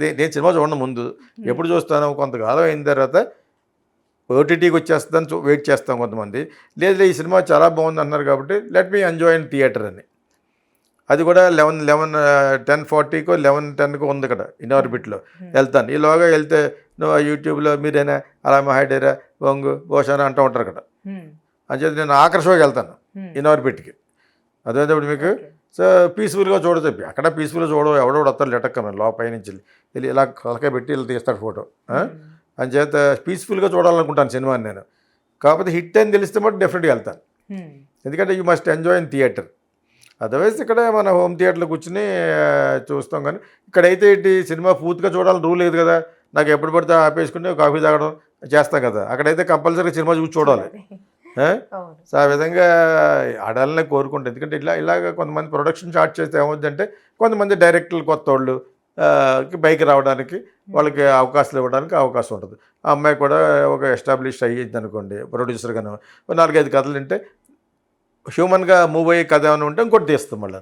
నేను సినిమా చూడను ముందు. ఎప్పుడు చూస్తాను కొంతకాలం అయిన తర్వాత ఓటీటీకి వచ్చేస్తుందని చూ- వెయిట్ చేస్తాం కొంతమంది. లేదు ఈ సినిమా చాలా బాగుంది అన్నారు కాబట్టి let me enjoy in theatre అని. అది కూడా లెవెన్ లెవెన్ టెన్ ఫార్టీకో లెవెన్ టెన్కో ఉంది ఇక్కడ ఇన్ఆర్బిట్లో వెళ్తాను. ఈలోగా వెళ్తే నువ్వు యూట్యూబ్లో మీరైనా అలా మహాడేరా బొంగు భోషాన అంటూ ఉంటారు అక్కడ అంచేది నేను ఆఖరి షోకి వెళ్తాను ఇన్ఆర్బిట్కి అదేవిధప్పుడు మీకు? సో పీస్ఫుల్గా చూడ చెప్పి అక్కడ పీస్ఫుల్గా చూడ ఎవడో వస్తాడు లెటక్కన లోపై నుంచి వెళ్ళి ఇలా కలకాయ పెట్టి ఇలా తీస్తాడు ఫోటో అంచేత పీస్ఫుల్గా చూడాలనుకుంటాను సినిమాని నేను. కాకపోతే హిట్ అని తెలిస్తే మటు డెఫినెట్గా వెళ్తాను. ఎందుకంటే you must enjoy in theatre otherwise ఇక్కడ మన హోమ్ థియేటర్లో కూర్చుని చూస్తాం కానీ ఇక్కడైతే ఏంటి సినిమా పూర్తిగా చూడాలని రూల్ లేదు కదా. నాకు ఎప్పుడు పడితే ఆపేసుకుని కాఫీ తాగడం చేస్తాం కదా. అక్కడైతే కంపల్సరీ సినిమా చూసి చూడాలి. సో ఆ విధంగా ఆడాలనే కోరుకుంటాను ఎందుకంటే ఇలా ఇలాగ కొంతమంది ప్రొడక్షన్ స్టార్ట్ చేస్తే ఏమవుతుందంటే కొంతమంది డైరెక్టర్లు కొత్త వాళ్ళు బైక్ రావడానికి వాళ్ళకి అవకాశాలు ఇవ్వడానికి అవకాశం ఉంటుంది. ఆ అమ్మాయి కూడా ఒక ఎస్టాబ్లిష్ అయ్యింది అనుకోండి ప్రొడ్యూసర్ గాను. నాలుగైదు కథలు ఉంటే హ్యూమన్గా మూవ్ అయ్యే కథ ఏమైనా ఉంటే ఇంకోటి తీస్తాం మళ్ళీ